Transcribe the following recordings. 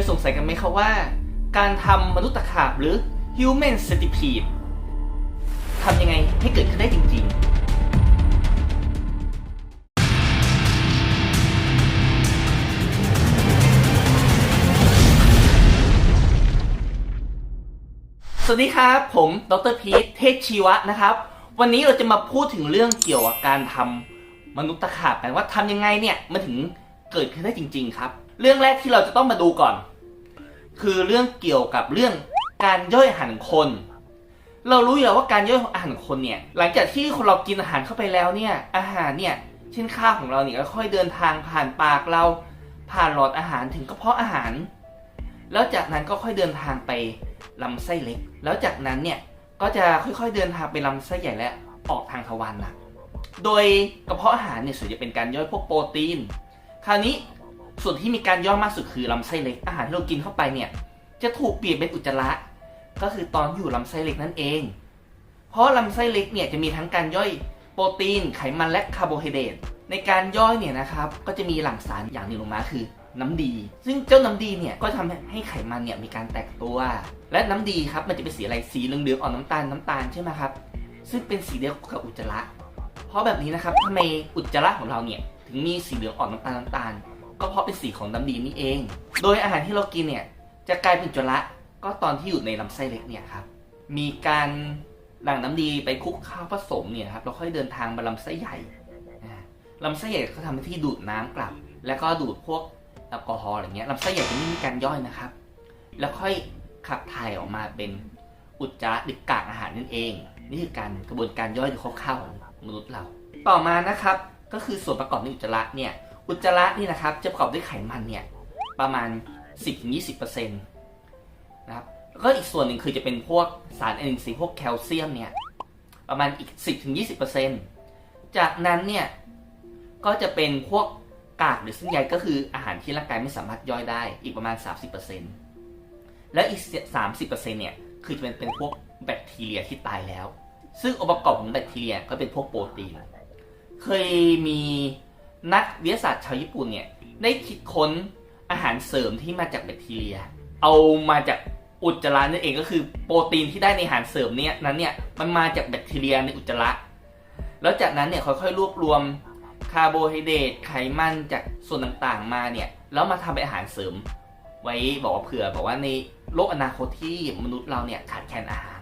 ยสงสัยกันไหมครับว่า การทำมนุษย์ตะขาบหรือ human centipede ทำยังไงให้เกิดขึ้นได้จริงๆสวัสดีครับ ผมดรพีทเทศชีวะนะครับ วันนี้เราจะมาพูดถึงเรื่องเกี่ยวกับการทำมนุษย์ตะขาบกันว่าทำยังไงเนี่ยมันถึงเกิดขึ้นได้จริง ๆ ครับ เรื่องแรกที่เราจะต้องมาดูก่อน คือเรื่องเกี่ยวกับเรื่องการย่อยอาหารคน เรารู้อยู่แล้วว่าการย่อยอาหารคนเนี่ย หลังจากที่คนเรากินอาหารเข้าไปแล้วเนี่ย อาหารเนี่ยเช่นข้าวของเราเนี่ยค่อยเดินทางผ่านปากเรา ผ่านหลอดอาหารถึงกระเพาะอาหาร แล้วจากนั้นก็ค่อยเดินทางไปลำไส้เล็ก แล้วจากนั้นเนี่ยก็จะค่อยๆเดินทางไปลำไส้ใหญ่และออกทางทวารหนัก โดยกระเพาะอาหารเนี่ยส่วนใหญ่เป็นการย่อยพวกโปรตีน คราวนี้ ส่วนที่มีการย่อยมากสุดคือลำไส้เล็กอาหารที่เรากินเข้าไปเนี่ย จะถูกเปลี่ยนเป็นอุจจาระ ก็คือตอนอยู่ลำไส้เล็กนั่นเอง เพราะลำไส้เล็กเนี่ยจะมีทั้งการย่อยโปรตีน ไขมันและคาร์โบไฮเดรตในการย่อยเนี่ยนะครับก็จะมีหลั่งสารอย่างหนึ่งลงมาคือน้ำดี ซึ่งเจ้าน้ำดีเนี่ยก็ทำให้ไขมันเนี่ยมีการแตกตัว และน้ำดีครับมันจะเป็นสีอะไรสีเหลืองๆอ่อนน้ำตาลน้ำตาลใช่ไหมครับซึ่งเป็นสีเดียวกับอุจจาระ เพราะแบบนี้นะครับทำไมอุจจาระของเราเนี่ยถึงมีสีเหลืองอ่อนน้ำตาลน้ำตาล ก็เพราะเป็นสีของน้ำดีนี่เอง โดยอาหารที่เรากินเนี่ยจะกลายเป็นอุจจาระก็ตอนที่อยู่ในลำไส้เล็กเนี่ยครับ มีการหลั่งน้ำดีไปคลุกข้าวผสมเนี่ยครับเราค่อยเดินทางมาลำไส้ใหญ่ลำไส้ใหญ่ก็ทำหน้าที่ดูดน้ำกลับ แล้วก็ดูดพวกแอลกอฮอล์อะไรเงี้ยลำไส้ใหญ่จะไม่มีการย่อยนะครับ แล้วค่อยขับถ่ายออกมาเป็นอุจจาระหรือกากอาหารนั่นเอง นี่คือการกระบวนการย่อยของข้าวๆของมนุษย์เรา ต่อมานะครับ ก็คือส่วนประกอบในอุจจาระเนี่ย อุจจาระนี่นะครับจะประกอบด้วยไขมันเนี่ยประมาณ 10-20%นะครับแล้วก็อีกส่วนหนึ่งคือจะเป็นพวกสารเอนทรีย์พวกแคลเซียมเนี่ยประมาณอีก 10-20%จากนั้นเนี่ยก็จะเป็นพวกกากหรือเส้นใยก็คืออาหารที่ร่างกายไม่สามารถย่อยได้อีกประมาณ 30%และอีก 30%เนี่ยคือจะเป็นเป็นพวกแบคทีเรียที่ตายแล้ว ซึ่งองค์ประกอบของแบคทีเรียก็เป็นพวกโปรตีน เคยมี นักวิทยาศาสตร์ชาวญี่ปุ่นเนี่ยได้คิดค้นอาหารเสริมที่มาจากแบคทีเรีย เอามาจากอุจจาระนั่นเองก็คือโปรตีนที่ได้ในอาหารเสริมเนี่ยนั้นเนี่ยมันมาจากแบคทีเรียในอุจจาระ แล้วจากนั้นเนี่ยค่อยๆรวบรวมคาร์โบไฮเดรตไขมันจากส่วนต่างๆมาเนี่ยแล้วมาทำเป็นอาหารเสริม ไว้บอกว่าเผื่อบอกว่าในโลกอนาคตที่มนุษย์เราเนี่ยขาดแคลนอาหาร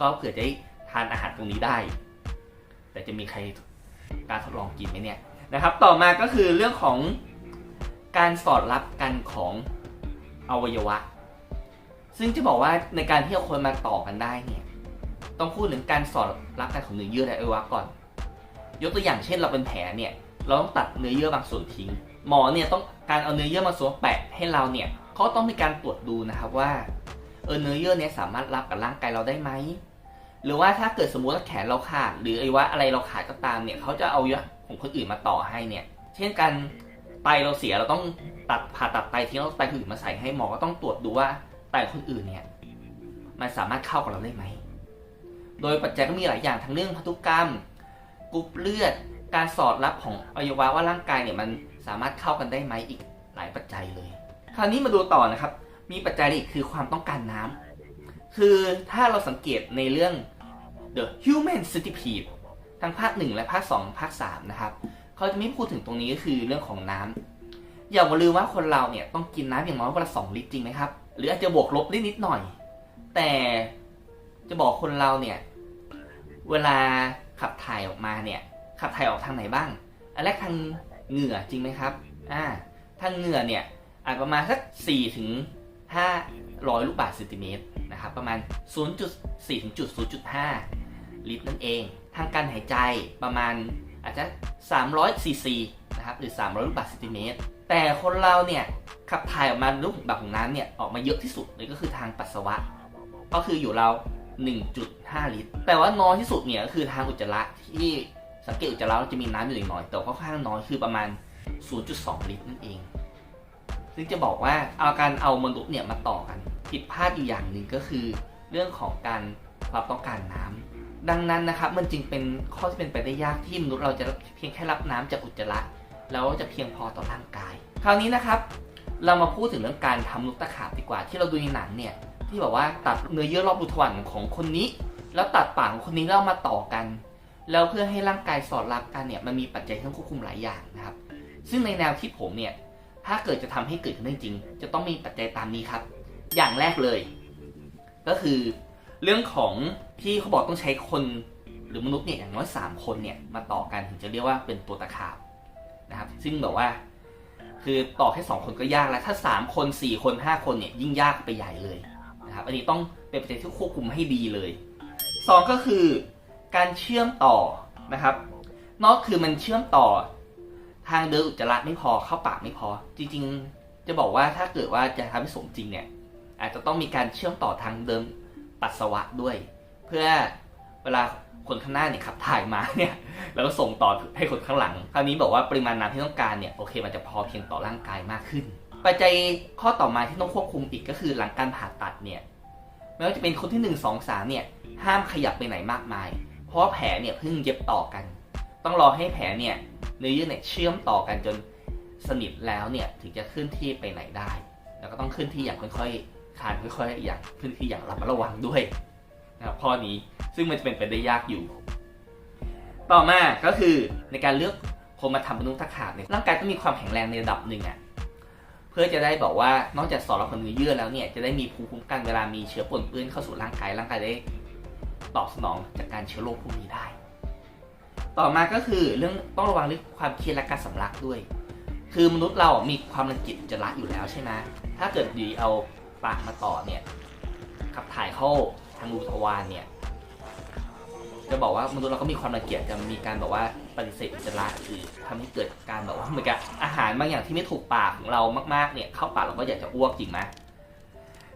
ก็เผื่อจะได้ทานอาหารตรงนี้ได้ แต่จะมีใครกล้ารทดลองกินไหมเนี่ย นะครับ ต่อมาก็คือเรื่องของการสอดรับกันของอวัยวะ ซึ่งจะบอกว่าในการที่เอาคนมาต่อกันได้เนี่ย ต้องพูดถึงการสอดรับกันของเนื้อเยื่อและอวัยวะก่อน ยกตัวอย่างเช่นเราเป็นแผลเนี่ย เราต้องตัดเนื้อเยื่อบางส่วนทิ้ง หมอเนี่ยต้องการเอาเนื้อเยื่อมาสวมแปะให้เราเนี่ยเขาต้องมีการตรวจดูนะครับว่า เออเนื้อเยื่อเนี่ยสามารถรับกับร่างกายเราได้ไหม หรือว่าถ้าเกิดสมมติว่าแขนเราขาด หรือไอ้ว่าอะไรเราขาดก็ตามเนี่ยเขาจะเอาเยอะของคนอื่นมาต่อให้เนี่ย เช่นกันไตเราเสียเราต้องตัดผ่าตัดไตทิ้งแล้วไตคนอื่นมาใส่ให้หมอก็ต้องตรวจดูว่าไตคนอื่นเนี่ยมันสามารถเข้ากับเราได้ไหม โดยปัจจัยก็มีหลายอย่างทั้งเรื่องพันธุกรรมกรุ๊ปเลือดการสอดรับของอวัยวะว่าร่างกายเนี่ยมันสามารถเข้ากันได้ไหมอีกหลายปัจจัยเลย คราวนี้มาดูต่อนะครับ มีปัจจัยอีกคือความต้องการน้ำคือถ้าเราสังเกตในเรื่อง The Human Centipede ทั้งภาค 1 และภาค 2 ภาค 3 นะครับเขาจะไม่พูดถึงตรงนี้ก็คือเรื่องของน้ำอย่าลืมว่าคนเราเนี่ยต้องกินน้ำอย่างน้อยวันละ2ลิตรจริงไหมครับ หรืออาจจะบวกลบได้นิดหน่อย แต่จะบอกคนเราเนี่ย เวลาขับถ่ายออกมาเนี่ย ขับถ่ายออกทางไหนบ้าง อันแรกทางเหงื่อจริงไหมครับ อ่า ทางเหงื่อเนี่ยอาจประมาณสัก4ถึง500 ลูกบาศก์เซนติเมตรนะครับ ประมาณ 0.4ถึง0.5 ลิตรนั่นเอง ทางการหายใจประมาณอาจจะ 300ซีซีนะครับหรือ 300 ลูกบาศก์เซนติเมตร แต่คนเราเนี่ยขับถ่ายออกมาลูกแบบของน้ำเนี่ยออกมาเยอะที่สุดเลยก็คือทางปัสสาวะ ก็คืออยู่เรา 1.5 ลิตร แต่ว่าน้อยที่สุดเนี่ยก็คือทางอุจจาระที่สังเกตอุจจาระจะมีน้ำอยู่หน่อยแต่ค่อนข้างน้อยคือประมาณ 0.2 ลิตรนั่นเอง ซึ่งจะบอกว่าเอาการเอามนุษย์เนี่ยมาต่อกันผิดพลาดอยู่อย่างหนึ่งก็คือ เรื่องของการความต้องการน้ำ ดังนั้นนะครับมันจึงเป็นข้อที่เป็นไปได้ยากที่มนุษย์เราจะเพียงแค่รับน้ำจากอุจจาระแล้วจะเพียงพอต่อร่างกาย คราวนี้นะครับ เรามาพูดถึงเรื่องการทำลูกตะขาบดีกว่า ที่เราดูในหนังเนี่ยที่แบบว่าตัดเนื้อเยื่อรอบรูทวารของคนนี้ แล้วตัดปากของคนนี้แล้วมาต่อกัน แล้วเพื่อให้ร่างกายสอดรับกันเนี่ยมันมีปัจจัยที่ต้องควบคุมหลายอย่างนะครับ ซึ่งในแนวคิดผมเนี่ยถ้าเกิดจะทำให้เกิดขึ้นจริง จะต้องมีปัจจัยตามนี้ครับ อย่างแรกเลย ก็คือ เรื่องของที่เขาบอกต้องใช้คนหรือมนุษย์เนี่ยอย่างน้อย3คนเนี่ยมาต่อกันถึงจะเรียกว่าเป็นตัวตะขาบนะครับ ซึ่งแบบว่า คือต่อแค่2คนก็ยากแล้ว ถ้า3คน4คน5คนเนี่ยยิ่งยากไปใหญ่เลยนะครับ อันนี้ต้องเป็นปัจจัยที่ควบคุมให้ดีเลย2ก็คือการเชื่อมต่อนะครับ นอกคือมันเชื่อมต่อทางเดินอุจจาระไม่พอเข้าปากไม่พอ จริง ๆ จะบอกว่าถ้าเกิดว่าจะทำให้สมจริงเนี่ย อาจจะต้องมีการเชื่อมต่อทางเดิน ปัสสาวะด้วย เพื่อเวลาคนข้างหน้าเนี่ยขับถ่ายมาเนี่ยแล้วก็ส่งต่อให้คนข้างหลัง คราวนี้บอกว่าปริมาณน้ำที่ต้องการเนี่ยโอเคมันจะพอเพียงต่อร่างกายมากขึ้น ปัจจัยข้อต่อมาที่ต้องควบคุมอีกก็คือหลังการผ่าตัดเนี่ยไม่ว่าจะเป็นคนที่ 1 2 3เนี่ยห้ามขยับไปไหนมากมาย เพราะแผลเนี่ยเพิ่งเย็บต่อกัน ต้องรอให้แผลเนี่ยเนื้อเยื่อเนี่ยเชื่อมต่อกันจนสนิทแล้วเนี่ยถึงจะเคลื่อนที่ไปไหนได้ แล้วก็ต้องเคลื่อนที่อย่างค่อยๆ คลานค่อยๆอย่างเคลื่อนที่อย่างระมัดระวังด้วยนะครับข้อนี้ซึ่งมันจะเป็นไปได้ยากอยู่ ต่อมาก็คือในการเลือกคนมาทำมนุษย์ตะขาบเนี่ยร่างกายต้องมีความแข็งแรงในระดับหนึ่งอะ่ะเพื่อจะได้บอกว่านอกจากสอดรับกับเนื้อเยื่อแล้วเนี่ยจะได้มีภูมิคุ้มกันเวลามีเชื้อปนเปื้อนเข้าสู่ร่างกายร่างกายได้ตอบสนองจากการเชื้อโรคพวกนี้ได้ ต่อมาก็คือเรื่องต้องระวังเรื่องความเครียดและการสำลักด้วย คือมนุษย์เรามีความรังเกียจอุจจาระอยู่แล้วใช่ไหมถ้าเกิดดีเอา ปากมาต่อเนี่ยขับถ่ายเข้าทางรูทวารเนี่ยจะบอกว่ามนุษย์เราก็มีความรังเกียจจะมีการแบบว่าปฏิเสธอุจจาระหรือทำให้เกิดการแบบว่าเหมือนกับอาหารบางอย่างที่ไม่ถูกปากของเรามากๆเนี่ยเข้าปากเราก็อยากจะอ้วกจริงไหม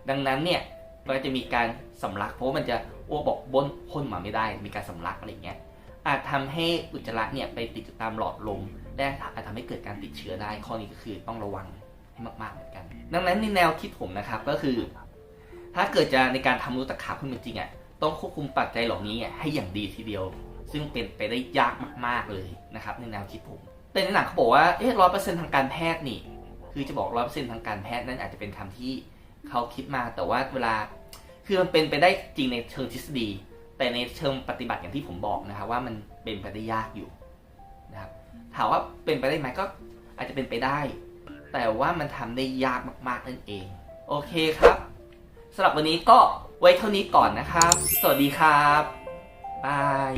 ดังนั้นเนี่ยมันจะมีการสำลักเพราะมันจะอ้วกบอกบนพ่นมาไม่ได้ มีการสำลักอะไรอย่างเงี้ยอาจทำให้อุจจาระเนี่ยไปติดตามหลอดลมและอาจทำให้เกิดการติดเชื้อได้ข้อนี้ก็คือต้องระวัง มากๆเหมือนกัน ดังนั้นในแนวคิดผมนะครับก็คือ ถ้าเกิดจะในการทำมนุษย์ตะขาบขึ้นมาจริงอะต้องควบคุมปัจจัยเหล่านี้ให้อย่างดีทีเดียว ซึ่งเป็นไปได้ยากมากๆเลยนะครับ ในแนวคิดผม แต่ในหนังเขาบอกว่าเอ๊ะร้อยเปอร์เซ็นต์ทางการแพทย์นี่ คือจะบอกร้อยเปอร์เซ็นต์ทางการแพทย์นั่นอาจจะเป็นคำที่เขาคิดมาแต่ว่าเวลาคือมันเป็นไปได้จริงในเชิงทฤษฎี แต่ในเชิงปฏิบัติอย่างที่ผมบอกนะครับว่ามันเป็นไปได้ยากอยู่นะครับถามว่าเป็นไปได้ไหมก็อาจจะเป็นไปได้ แต่ว่ามันทำได้ยากมากๆนั่นเอง โอเคครับสำหรับวันนี้ก็ไว้เท่านี้ก่อนนะครับ สวัสดีครับบาย